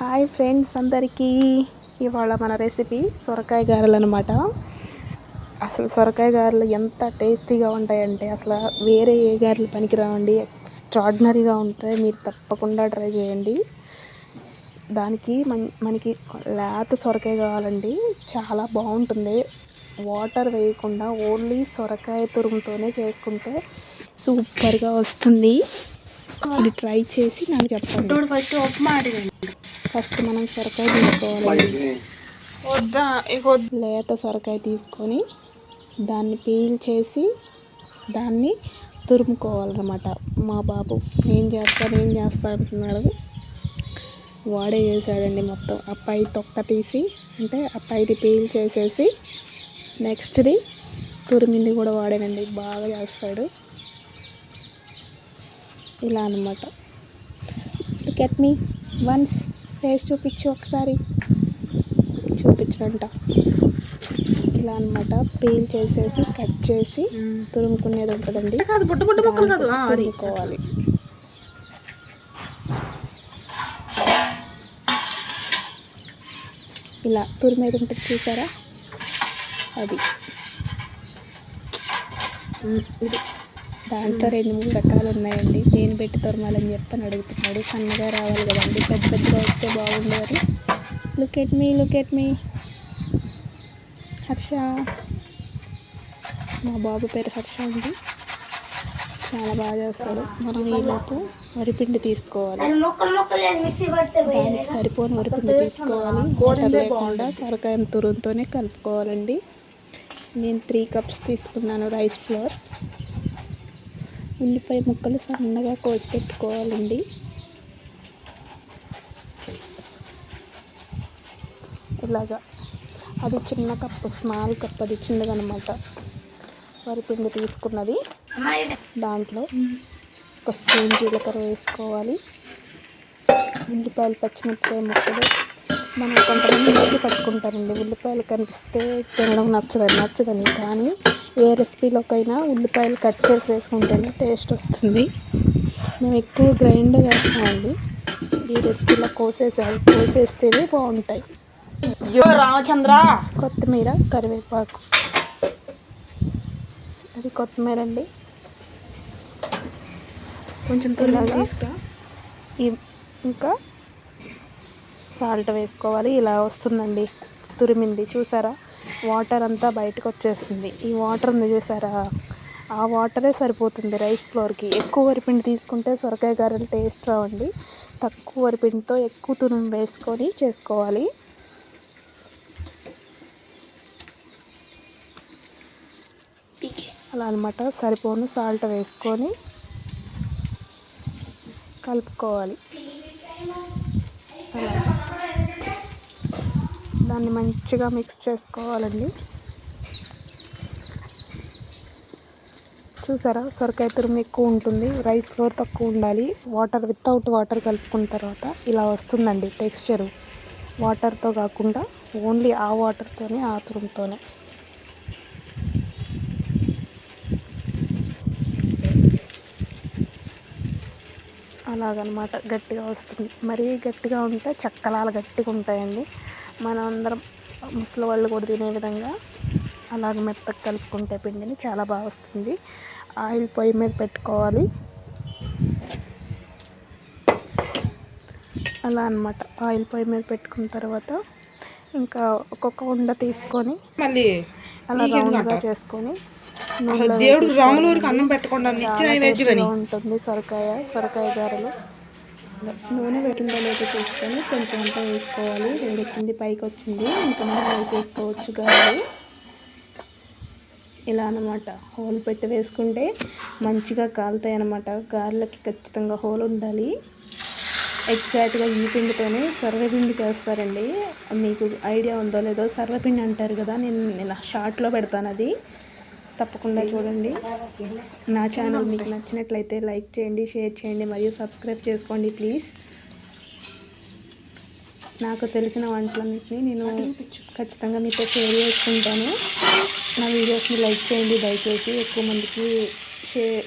Hi friends అందరికీ. ఇవాళ మన రెసిపీ సొరకాయ గారెలు అనమాట అసలు సొరకాయ గారెలు ఎంత టేస్టీగా ఉంటాయంటే అసలు వేరే ఏ గారెలు పనికిరావండి. ఎక్స్ట్రాడినరీగా ఉంటాయి. మీరు తప్పకుండా ట్రై చేయండి. దానికి మన మనకి లేత సొరకాయ కావాలండి. చాలా బాగుంటుంది. వాటర్ వేయకుండా ఓన్లీ సొరకాయ తురుముతోనే చేసుకుంటే సూపర్గా వస్తుంది. ఇది ట్రై చేసి నాకు చెప్పండి. ఫస్ట్ ఉప్మా అడిగండి ఫస్ట్ మనం సొరకాయ తీసుకోవాలి. వద్దా లేత సొరకాయ తీసుకొని దాన్ని పీల్ చేసి దాన్ని తురుముకోవాలన్నమాట. మా బాబు ఏం చేస్తాను ఏం చేస్తా అంటున్నాడు. వాడే చేశాడండి మొత్తం. ఆ పై తొక్క తీసి అంటే ఆ పైది పీల్ చేసేసి నెక్స్ట్ది తురిమింది కూడా వాడేనండి. బాగా చేస్తాడు. ఇలా అనమాట లుక్ మీ వన్స్ ఫేస్ చూపించు ఒకసారి. చూపించడంట ఇలా అనమాట పీల్ చేసేసి కట్ చేసి తురుముకునేది ఉంటుందండి. తురుముకోవాలి. ఇలా తురిమేది ఉంటుంది చూసారా? అది. ఇది. దాంట్లో రెండు మూడు రకాలు ఉన్నాయండి. దేని పెట్టి తొరమాలని చెప్పని అడుగుతున్నాడు. సన్నగా రావాలి కదండి. పెద్ద పెద్దగా వస్తే బాగుండేది. Look at me look at me Harsha. మా బాబు పేరు హర్ష అండి. చాలా బాగా చేస్తాడు. మనం ఈలోపు వరిపిండి తీసుకోవాలి. దానికి సరిపోని వరిపిండి తీసుకోవాలి. వాటర్ లేకుండా సొరకాయ తురుంతోనే కలుపుకోవాలండి. నేను త్రీ కప్స్ తీసుకున్నాను రైస్ ఫ్లోర్. ఉల్లిపాయ ముక్కలు సన్నగా కోసి పెట్టుకోవాలండి ఇలాగా అది చిన్న కప్పు స్మాల్ కప్పు అది చిన్నదనమాట వరిపిండి తీసుకున్నది. దాంట్లో ఒక స్పూన్ జీలకర్ర వేసుకోవాలి. ఉల్లిపాయలు పచ్చిమిరపకాయ ముక్కలు మనం కొంతమంది మిక్సీ పట్టుకుంటారండి. ఉల్లిపాయలు కనిపిస్తే తినడం నచ్చదని నచ్చదని. కానీ ఏ రెసిపీలోకైనా ఉల్లిపాయలు కట్ చేసి వేసుకుంటేనే టేస్ట్ వస్తుంది. మేము ఎక్కువ గ్రైండ్ చేస్తామండి ఈ రెసిపీలో కోసేసాలి కోసేస్తేనే బాగుంటాయి. అయ్యో రామచంద్ర! కొత్తిమీర కరివేపాకు. అది కొత్తిమీర అండి కొంచెం ఇలాగా? తీసుకురా. ఇంకా సాల్ట్ వేసుకోవాలి. ఇలా వస్తుందండి. తురిమింది. చూసారా? వాటర్ అంతా బయటకు వచ్చేస్తుంది. ఈ వాటర్ ఉంది చూసారా? ఆ వాటరే సరిపోతుంది రైస్ ఫ్లోర్కి. ఎక్కువ వరిపిండి తీసుకుంటే సొరకాయ గారెలు టేస్ట్ రావండి. తక్కువ వరిపిండితో ఎక్కువ తురుము వేసుకొని చేసుకోవాలి. అలా అనమాట సరిపోను సాల్ట్ వేసుకొని కలుపుకోవాలి. అలా. దాన్ని మంచిగా మిక్స్ చేసుకోవాలండి. చూసారా? సొరకాయ తురుము ఎక్కువ ఉంటుంది. రైస్ ఫ్లోర్ తక్కువ ఉండాలి. వాటర్ వితౌట్ వాటర్ కలుపుకున్న తర్వాత ఇలా వస్తుందండి టెక్స్చరు. వాటర్తో కాకుండా ఓన్లీ ఆ వాటర్తోనే ఆ తురుముతోనే. అలాగనమాట గట్టిగా వస్తుంది. మరీ గట్టిగా ఉంటే చక్కలాలు గట్టిగా ఉంటాయండి. మనం అందరం ముసలి వాళ్ళు కూడా తినే విధంగా అలాగ మెత్తగా కలుపుకుంటే పిండిని చాలా బాగా వస్తుంది. ఆయిల్ పొయ్యి మీద పెట్టుకోవాలి. అలా అన్నమాట. ఆయిల్ పొయ్యి మీద పెట్టుకున్న తర్వాత ఇంకా ఒక్కొక్క ఉండ తీసుకొని మళ్ళీ అలా రౌండ్గా చేసుకొని దేవుడు. రాములూరికి అన్నం పెట్టకుండా ఉంటుంది సొరకాయ సొరకాయ గారెలు. నూనె పెట్టిందో లేదో చూసుకొని కొంచెం అంతా వేసుకోవాలి. వేడెక్కింది పైకి వచ్చింది ఇంకా మనం వేసేసుకోవచ్చు గారెలు ఇలా అన్నమాట. హోల్ పెట్టి వేసుకుంటే మంచిగా కాలుతాయి అన్నమాట. గారెలకి ఖచ్చితంగా హోల్ ఉండాలి. ఎగ్జాక్ట్గా ఈ పిండితోనే సర్వపిండి చేస్తారండి. మీకు ఐడియా ఉందో లేదో సర్వపిండి అంటారు కదా నేను నేను షార్ట్లో పెడతాను అది. తప్పకుండా చూడండి. నా ఛానల్ మీకు నచ్చినట్లయితే లైక్ చేయండి షేర్ చేయండి మరియు సబ్స్క్రైబ్ చేసుకోండి ప్లీజ్. నాకు తెలిసిన వంటలన్నింటినీ నేను ఖచ్చితంగా మీతో షేర్ చేసుకుంటాను. నా వీడియోస్ని లైక్ చేయండి దయచేసి ఎక్కువ మందికి షేర్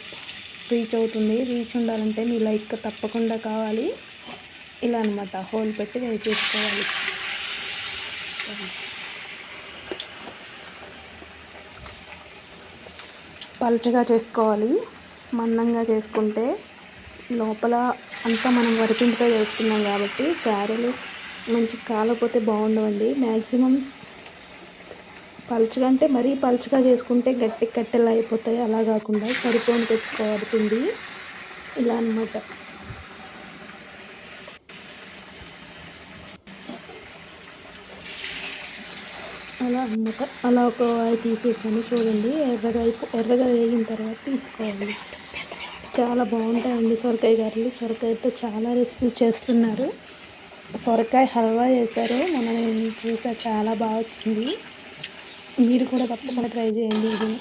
రీచ్ అవుతుంది. రీచ్ ఉండాలంటే మీ లైక్ తప్పకుండా కావాలి. ఇలా అనమాట హోల్ పెట్టి వేసేసుకోవాలి. పలుచగా చేసుకోవాలి. మందంగా చేసుకుంటే లోపల అంతా మనం వరిపిండితో చేస్తున్నాం కాబట్టి గారెలు మంచి కాలపోతే బాగుండవండి. మ్యాక్సిమం పలుచగా అంటే మరీ పలుచగా చేసుకుంటే గట్టి కట్టెలు అయిపోతాయి. అలా కాకుండా సరిపోని తెచ్చుకోవాలి పిండి. ఇలా అనమాట అలా అన్నమాట అలా ఒక వాయి తీసేసాను చూడండి. ఎర్రగా ఎర్రగా వేగిన తర్వాత తీసుకోవాలి. చాలా బాగుంటాయండి సొరకాయ గారెలు. సొరకాయతో చాలా రెసిపీ చేస్తున్నారు. సొరకాయ హల్వా చేశారు. మనం చూసా చాలా బాగా వచ్చింది. మీరు కూడా తప్పకుండా ట్రై చేయండి ఇది.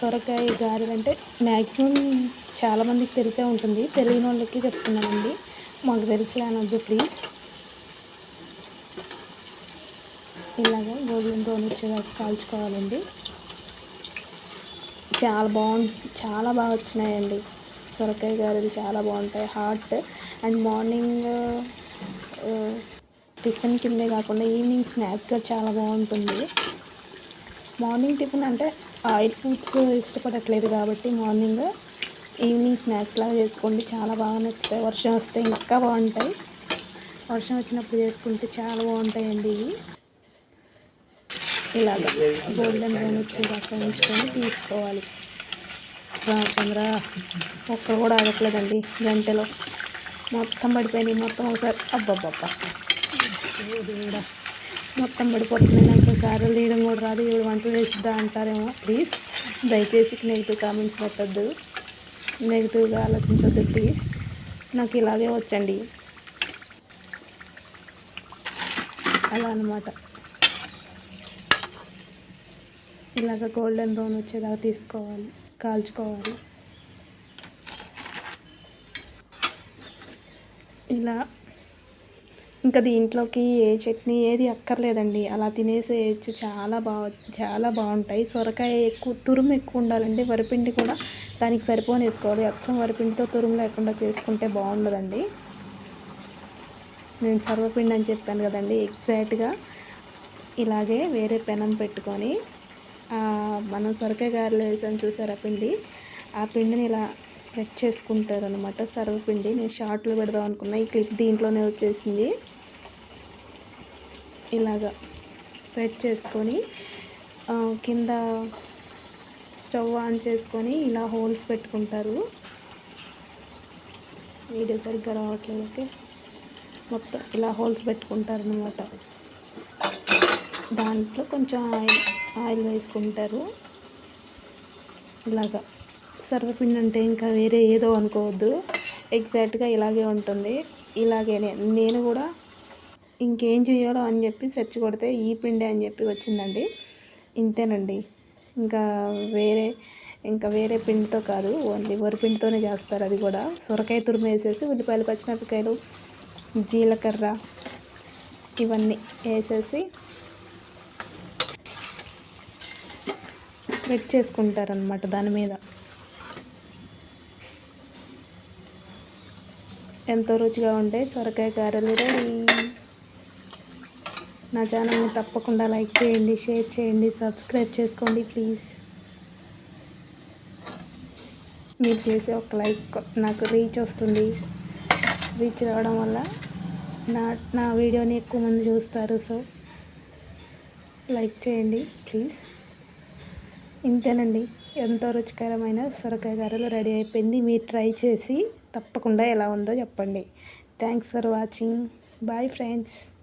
సొరకాయ గారెలు అంటే మ్యాక్సిమం చాలామందికి తెలిసే ఉంటుంది. తెలియని వాళ్ళకి చెప్తున్నానండి. మాకు తెలిసి అనొద్దు ప్లీజ్. ఇలాగా గోధుమ బ్రౌన్ వచ్చేదాకా కాల్చుకోవాలండి. చాలా బాగుంది చాలా బాగా వచ్చినాయండి. సొరకాయ గారెలు చాలా బాగుంటాయి. హాట్ అండ్ మార్నింగ్ టిఫిన్ కిందే కాకుండా ఈవినింగ్ స్నాక్గా చాలా బాగుంటుంది. మార్నింగ్ టిఫిన్ అంటే ఆయిల్ ఫుడ్స్ ఇష్టపడట్లేదు కాబట్టి మార్నింగ్ ఈవినింగ్ స్నాక్స్ లాగా చేసుకోండి. చాలా బాగా నచ్చుతాయి. వర్షం వస్తే ఇంకా బాగుంటాయి. వర్షం వచ్చినప్పుడు చేసుకుంటే చాలా బాగుంటాయండి ఇవి. ఇలాగ గోల్డెన్ బ్రౌన్ వచ్చేదాకా ఉంచుకొని తీసుకోవాలి. రామచంద్ర ఒక్క కూడా ఆగట్లేదండి గంటలో. మొత్తం పడిపోయింది మొత్తం ఒకసారి అబ్బబ్బబ్బా. మొత్తం పడిపోతుంది నాకు గారెలు తీయడం కూడా రాదు ఏడు వంటలు వేసిద్దా అంటారేమో. ప్లీజ్ దయచేసి నెగిటివ్ కామెంట్స్ పెట్టద్దు. నెగిటివ్గా ఆలోచించొద్దు ప్లీజ్. నాకు ఇలాగే వచ్చండి. అలా అనమాట ఇలాగ గోల్డెన్ బ్రౌన్ వచ్చేలాగా తీసుకోవాలి కాల్చుకోవాలి. ఇలా ఇంకా దీంట్లోకి ఏ చట్నీ ఏది అక్కర్లేదండి. అలా తినేసేయచ్చు చాలా బాగా చాలా బాగుంటాయి. సొరకాయ ఎక్కువ తురుము ఎక్కువ ఉండాలండి. వరిపిండి కూడా దానికి సరిపోని వేసుకోవాలి. అచ్చం వరిపిండితో తురుము లేకుండా చేసుకుంటే బాగుండదండి. నేను సర్వపిండి అని చెప్పాను కదండి. ఎగ్జాక్ట్గా ఇలాగే వేరే పెనం పెట్టుకొని మనం సొరకాయ గారెలు వేసాం చూసారా పిండి? ఆ పిండిని ఇలా స్ప్రెడ్ చేసుకుంటారు అనమాట సర్వపిండి నేను షార్ట్లు పెడదాం అనుకున్నా. ఈ క్లిప్ దీంట్లోనే వచ్చేసింది. ఇలాగా స్ప్రెడ్ చేసుకొని కింద స్టవ్ ఆన్ చేసుకొని ఇలా హోల్స్ పెట్టుకుంటారు. వీడియో సరిగ్గా రావట్లేదు ఓకే మొత్తం ఇలా హోల్స్ పెట్టుకుంటారు అనమాట దాంట్లో కొంచెం ఆయిల్ ఆయిల్ వేసుకుంటారు. ఇలాగా. సర్వపిండి అంటే ఇంకా వేరే ఏదో అనుకోవద్దు. ఎగ్జాక్ట్గా ఇలాగే ఉంటుంది. ఇలాగే నేను కూడా ఇంకేం చేయాలో అని చెప్పి సెర్చ్ కొడితే ఈ పిండి అని చెప్పి వచ్చిందండి. ఇంతేనండి. ఇంకా వేరే ఇంకా వేరే పిండితో కాదు. ఓన్లీ వరిపిండితోనే చేస్తారు అది కూడా. సొరకాయ తురుము వేసేసి ఉల్లిపాయలు పచ్చిమిరపకాయలు జీలకర్ర ఇవన్నీ వేసేసి స్ప్రెడ్ చేసుకుంటారనమాట దాని మీద. ఎంతో రుచిగా ఉంటే సొరకాయ గారెలు రెడీ. నా ఛానల్ని తప్పకుండా లైక్ చేయండి షేర్ చేయండి సబ్స్క్రైబ్ చేసుకోండి ప్లీజ్. మీరు చేసే ఒక లైక్ నాకు రీచ్ వస్తుంది. రీచ్ రావడం వల్ల నా నా వీడియోని ఎక్కువ మంది చూస్తారు. సో లైక్ చేయండి ప్లీజ్. ఇంతేనండి. ఎంతో రుచికరమైన సొరకాయ గారెలు రెడీ అయిపోయింది. మీరు ట్రై చేసి తప్పకుండా ఎలా ఉందో చెప్పండి. Thanks for watching. Bye friends.